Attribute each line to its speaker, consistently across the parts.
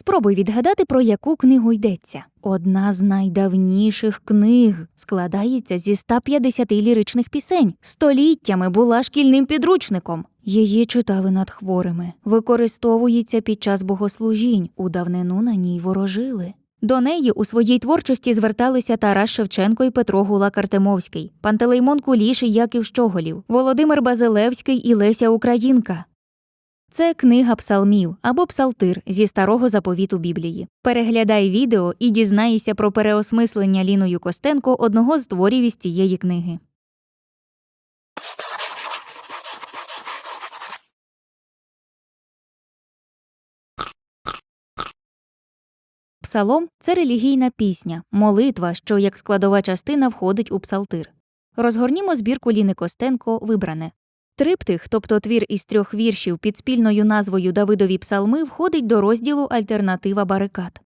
Speaker 1: Спробуй відгадати, про яку книгу йдеться. Одна з найдавніших книг складається зі 150 ліричних пісень. Століттями була шкільним підручником. Її читали над хворими, використовується під час богослужінь, у давнину на ній ворожили. До неї у своїй творчості зверталися Тарас Шевченко і Петро Гулак Артемовський, Пантелеймон Куліш і Яків Щоголів, Володимир Базилевський і Леся Українка. Це книга псалмів або псалтир зі старого заповіту Біблії. Переглядай відео і дізнайся про переосмислення Ліною Костенко одного з творів із цієї книги. Псалом це релігійна пісня, молитва, що як складова частина входить у псалтир. Розгорнімо збірку Ліни Костенко вибране. Триптих, тобто твір із трьох віршів під спільною назвою Давидові псалми, входить до розділу Альтернатива барикад.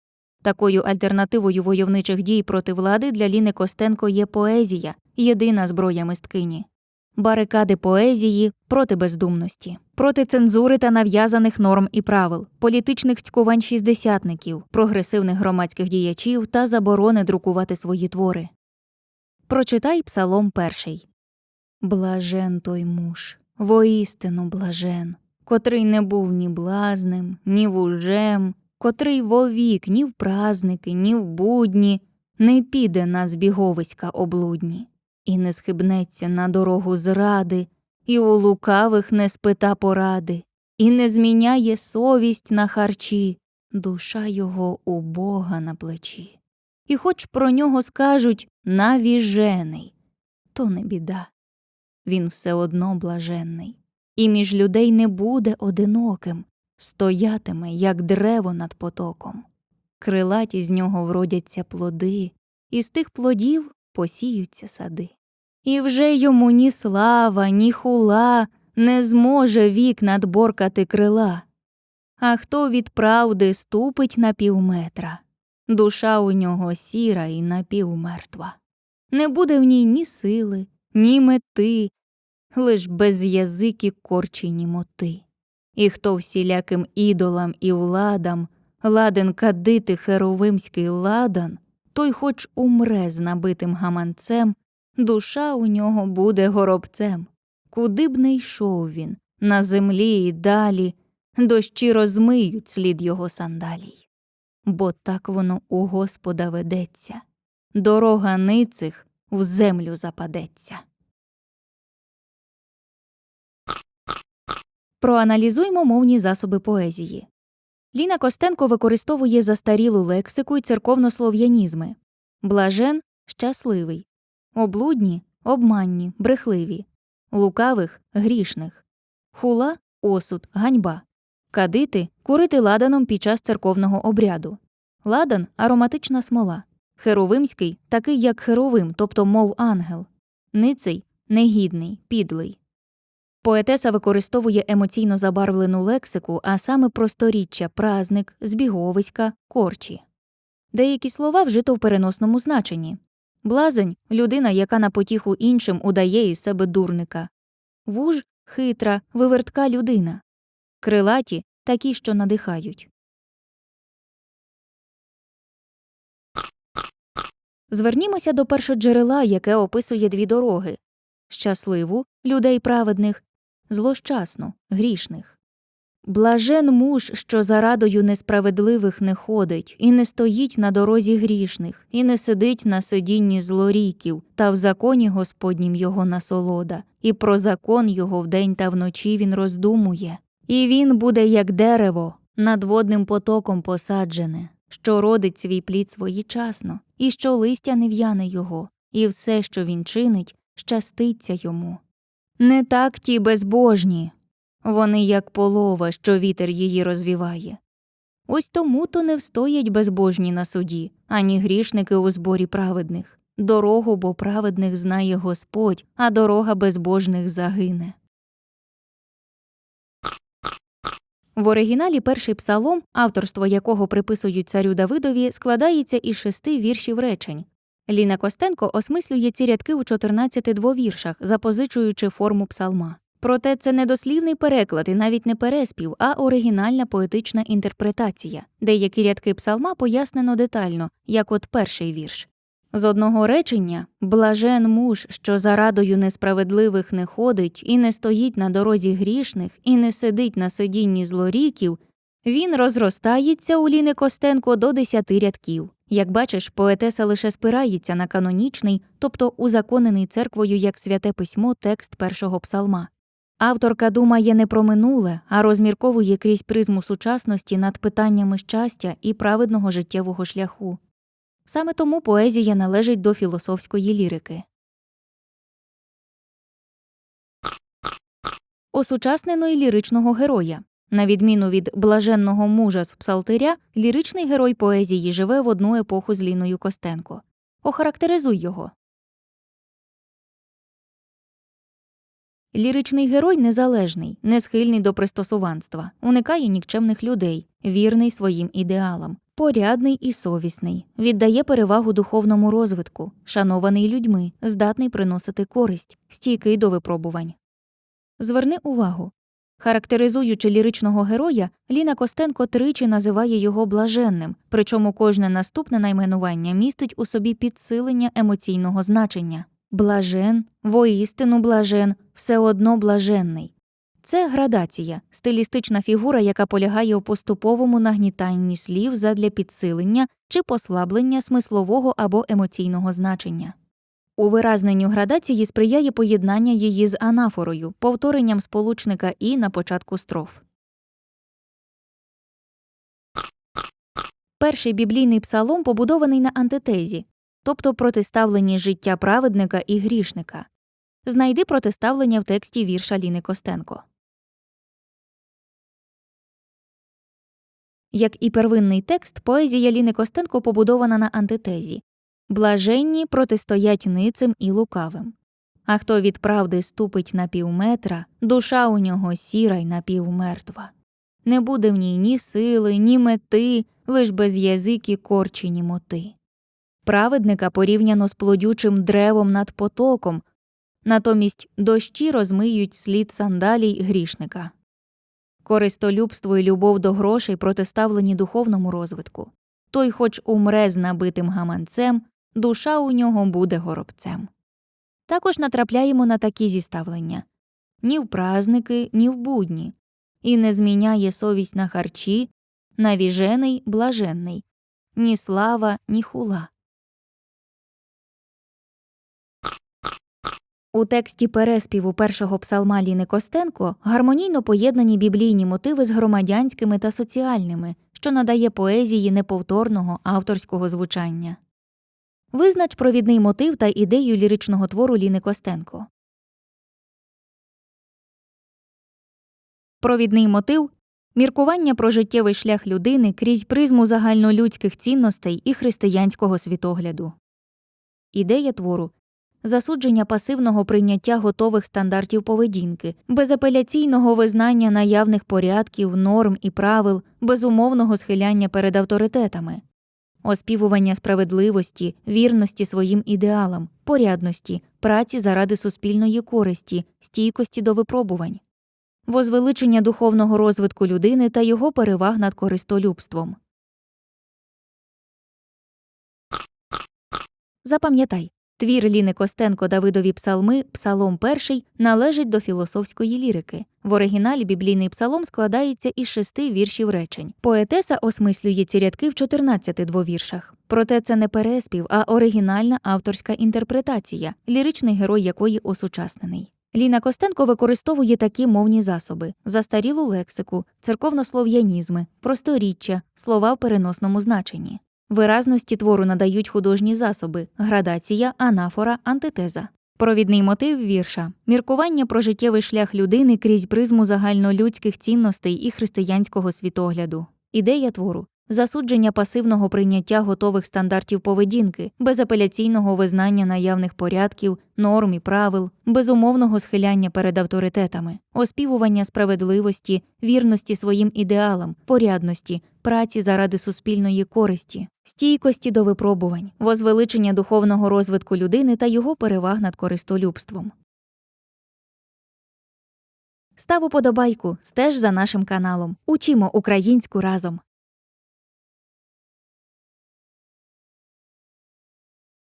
Speaker 1: Такою альтернативою войовничих дій проти влади для Ліни Костенко є поезія, єдина зброя мисткині. Барикади поезії проти бездумності, проти цензури та нав'язаних норм і правил, політичних цькувань шістдесятників, прогресивних громадських діячів та заборони друкувати свої твори. Прочитай псалом перший. Блажен той муж, воістину блажен, котрий не був ні блазнем, ні вужем, котрий вовік ні в празники, ні в будні, не піде на збіговиська облудні, і не схибнеться на дорогу зради, і у лукавих не спита поради, і не зміняє совість на харчі, душа його у Бога на плечі. І хоч про нього скажуть навіжений, то не біда він все одно блаженний, і між людей не буде одиноким, стоятиме, як древо над потоком. Крилаті з нього вродяться плоди, і з тих плодів посіються сади. І вже йому ні слава, ні хула не зможе вік надборкати крила. А хто від правди ступить на півметра, душа у нього сіра і напівмертва. Не буде в ній ні сили, ні мети, лиш без язики корчі німоти. І хто всіляким ідолам і владам ладен кадити херовимський ладан, той хоч умре з набитим гаманцем, душа у нього буде горобцем. Куди б не йшов він, на землі і далі, дощі розмиють слід його сандалій. Бо так воно у Господа ведеться, дорога ницих в землю западеться. Проаналізуймо мовні засоби поезії. Ліна Костенко використовує застарілу лексику й церковнослов'янізми. Блажен щасливий, облудні обманні, брехливі, лукавих грішних, хула осуд, ганьба, кадити курити ладаном під час церковного обряду, ладан ароматична смола, херовимський такий, як херовим, тобто мов ангел, ниций негідний, підлий. Поетеса використовує емоційно забарвлену лексику, а саме просторіччя, празник, збіговиська, корчі. Деякі слова вжито в переносному значенні. Блазень людина, яка на потіху іншим удає із себе дурника. Вуж хитра, вивертка людина. Крилаті такі, що надихають. Звернімося до першоджерела, яке описує дві дороги щасливу людей праведних, злощасну, грішних. Блажен муж, що за радою несправедливих не ходить, і не стоїть на дорозі грішних, і не сидить на сидінні злоріків, та в законі Господнім його насолода, і про закон його вдень та вночі він роздумує. І він буде, як дерево, над водним потоком посаджене, що родить свій плід своєчасно, і що листя не в'яне його, і все, що він чинить, щаститься йому. Не так ті безбожні, вони як полова, що вітер її розвіває. Ось тому то не встоять безбожні на суді, ані грішники у зборі праведних. Дорогу бо праведних знає Господь, а дорога безбожних загине. В оригіналі перший псалом, авторство якого приписують царю Давидові, складається із шести віршів речень. Ліна Костенко осмислює ці рядки у 14 двовіршах, запозичуючи форму псалма. Проте це не дослівний переклад і навіть не переспів, а оригінальна поетична інтерпретація. Деякі рядки псалма пояснено детально, як от перший вірш. З одного речення блажен муж, що за радою несправедливих не ходить, і не стоїть на дорозі грішних, і не сидить на сидінні злоріків, він розростається у Ліни Костенко до десяти рядків. Як бачиш, поетеса лише спирається на канонічний, тобто узаконений церквою як святе письмо текст першого псалма. Авторка думає не про минуле, а розмірковує крізь призму сучасності над питаннями щастя і праведного життєвого шляху. Саме тому поезія належить до філософської лірики. Осучаснено й ліричного героя. На відміну від блаженного мужа з псалтиря, ліричний герой поезії живе в одну епоху з Ліною Костенко. Охарактеризуй його. Ліричний герой незалежний, не схильний до пристосуванства, уникає нікчемних людей, вірний своїм ідеалам, порядний і совісний, віддає перевагу духовному розвитку, шанований людьми, здатний приносити користь, стійкий до випробувань. Зверни увагу. Характеризуючи ліричного героя, Ліна Костенко тричі називає його блаженним, причому кожне наступне найменування містить у собі підсилення емоційного значення. Блажен, воістину блажен, все одно блаженний. Це градація, стилістична фігура, яка полягає у поступовому нагнітанні слів задля підсилення чи послаблення смислового або емоційного значення. У виразненню градації сприяє поєднання її з анафорою, повторенням сполучника і на початку строф. Перший біблійний псалом побудований на антитезі, тобто протиставленні життя праведника і грішника. Знайди протиставлення в тексті вірша Ліни Костенко. Як і первинний текст, поезія Ліни Костенко побудована на антитезі блаженні протистоять ницим і лукавим. А хто від правди ступить на півметра, душа у нього сіра й напівмертва. Не буде в ній ні сили, ні мети, лиш без язики корчі моти. Праведника порівняно з плодючим древом над потоком, натомість дощі розмиють слід сандалій грішника. Користолюбство і любов до грошей протиставлені духовному розвитку. Той, хоч умре з набитим гаманцем, душа у нього буде горобцем. Також натрапляємо на такі зіставлення ні в праздники, ні в будні, і не зміняє совість на харчі, навіжений блаженний, ні слава, ні хула. У тексті переспіву першого псалма Ліни Костенко гармонійно поєднані біблійні мотиви з громадянськими та соціальними, що надає поезії неповторного авторського звучання. Визнач провідний мотив та ідею ліричного твору Ліни Костенко. Провідний мотив міркування про життєвий шлях людини крізь призму загальнолюдських цінностей і християнського світогляду. Ідея твору засудження пасивного прийняття готових стандартів поведінки, безапеляційного визнання наявних порядків, норм і правил, безумовного схиляння перед авторитетами, оспівування справедливості, вірності своїм ідеалам, порядності, праці заради суспільної користі, стійкості до випробувань, возвеличення духовного розвитку людини та його переваг над користолюбством. Запам'ятай, твір Ліни Костенко Давидові псалми, псалом перший, належить до філософської лірики. В оригіналі біблійний псалом складається із шести віршів речень. Поетеса осмислює ці рядки в 14 двовіршах. Проте це не переспів, а оригінальна авторська інтерпретація, ліричний герой якої осучаснений. Ліна Костенко використовує такі мовні засоби: застарілу лексику, церковнослов'янізми, просторіччя, слова в переносному значенні. Виразності твору надають художні засоби, градація, анафора, антитеза. Провідний мотив вірша міркування про життєвий шлях людини крізь призму загальнолюдських цінностей і християнського світогляду. Ідея твору засудження пасивного прийняття готових стандартів поведінки, безапеляційного визнання наявних порядків, норм і правил, безумовного схиляння перед авторитетами, оспівування справедливості, вірності своїм ідеалам, порядності, праці заради суспільної користі, стійкості до випробувань, возвеличення духовного розвитку людини та його переваг над користолюбством. Став уподобайку, стеж за нашим каналом. Учімо українську разом.